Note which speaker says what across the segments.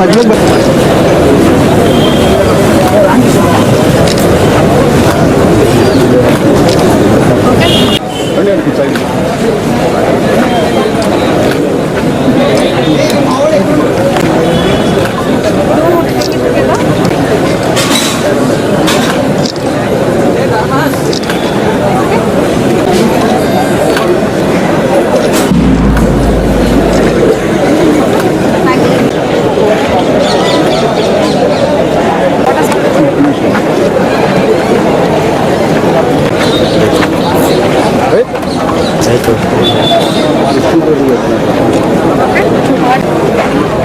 Speaker 1: మధ్యలో మనం Okay.
Speaker 2: Okay.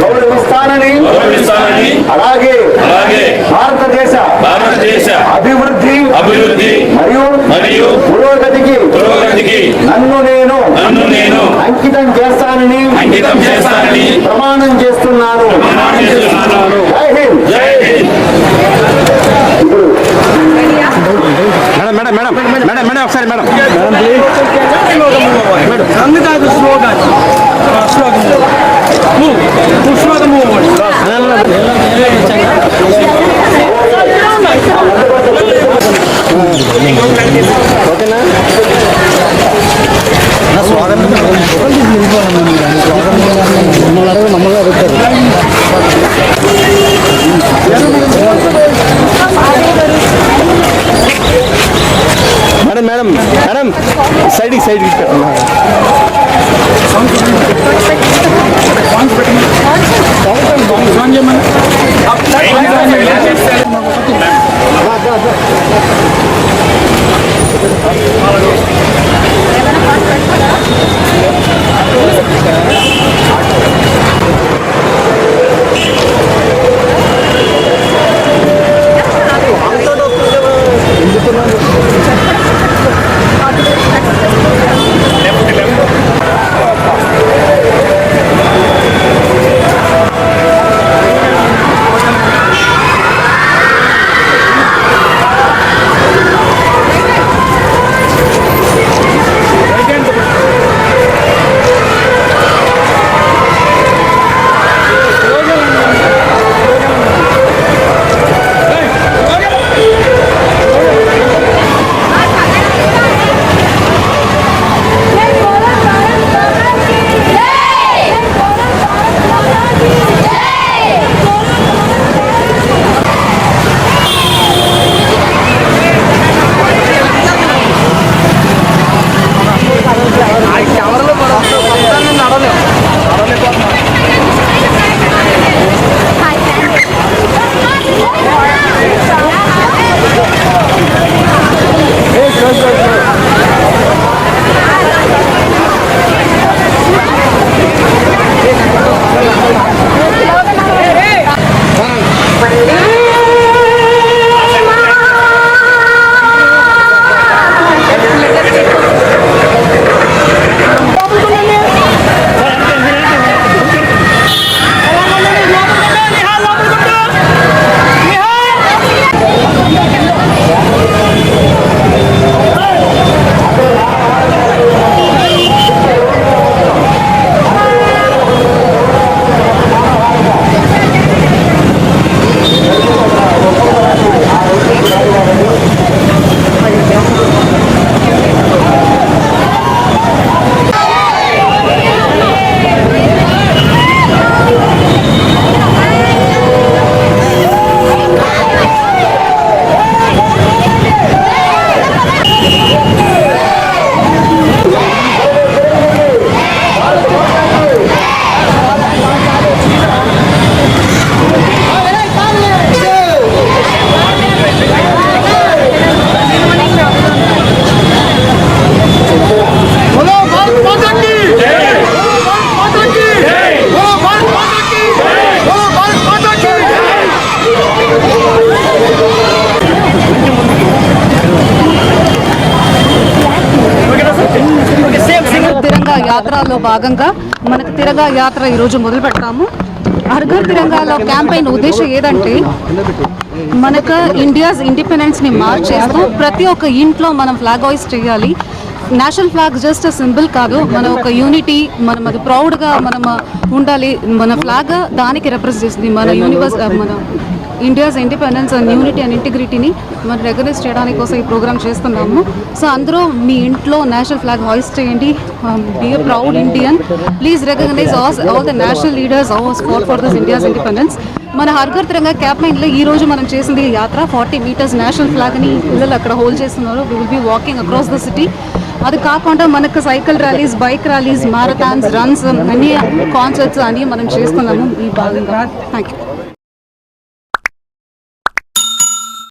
Speaker 1: గౌరవిస్తానని
Speaker 2: గౌరవిస్తానని
Speaker 1: అలాగే
Speaker 2: అలాగే.
Speaker 1: భారతదేశ
Speaker 2: భారతదేశ
Speaker 1: అభివృద్ధి
Speaker 2: అభివృద్ధి
Speaker 1: మరియు
Speaker 2: మరియు
Speaker 1: పురోగతికి
Speaker 2: పురోగతికి
Speaker 1: నన్ను నేను
Speaker 2: నన్ను నేను
Speaker 1: అంకితం చేస్తానని
Speaker 2: అంకితం చేస్తానని
Speaker 1: ప్రమాణం చేస్తున్నాను. జై హింద్.
Speaker 2: జై Hind.
Speaker 3: Madam madam madam madam madam ఒకసారి మేడం.
Speaker 4: సంఘితాకు స్లోగన్ స్లోగన్
Speaker 1: llaman?
Speaker 5: యాత్రలో భాగంగా మనకు తిరగా యాత్ర ఈరోజు మొదలు పెడతాము. అర్ఘర్ తిరంగాలో క్యాంపెయిన్ ఉద్దేశం ఏదంటే మనకు ఇండియాస్ ఇండిపెండెన్స్ని మార్చేస్తూ మార్క్ చేస్తూ ప్రతి ఒక్క ఇంట్లో మనం ఫ్లాగ్ హాయిస్ట్ చేయాలి. నేషనల్ ఫ్లాగ్ జస్ట్ సింబల్ కాదు మన ఒక యూనిటీ మనం అది ప్రౌడ్గా మనం ఉండాలి. మన ఫ్లాగ్ దానికి రిప్రజెంట్ చేస్తుంది. మన యూనివర్స్ మన India's independence and unity and ఇంటిగ్రిటీని మనం రికగ్నైజ్ చేయడానికి కోసం ఈ ప్రోగ్రామ్ చేస్తున్నాము. సో అందరూ మీ ఇంట్లో నేషనల్ ఫ్లాగ్ హాయిస్ట్ చేయండి. Be proud Indian please recognise all the national leaders all's far for this India's independence మన హర్ఘర్ తిరంగా క్యాప్లైన్లో ఈ రోజు మనం చేసింది యాత్ర. ఫార్టీ మీటర్స్ నేషనల్ ఫ్లాగ్ని పిల్లలు అక్కడ హోల్డ్ చేస్తున్నారు. We will be walking across the city అది కాకుండా మనకు cycle rallies bike rallies marathons runs అన్ని కాన్సర్ట్స్ అన్ని మనం చేస్తున్నాము. ఈ భాగంగా. Thank you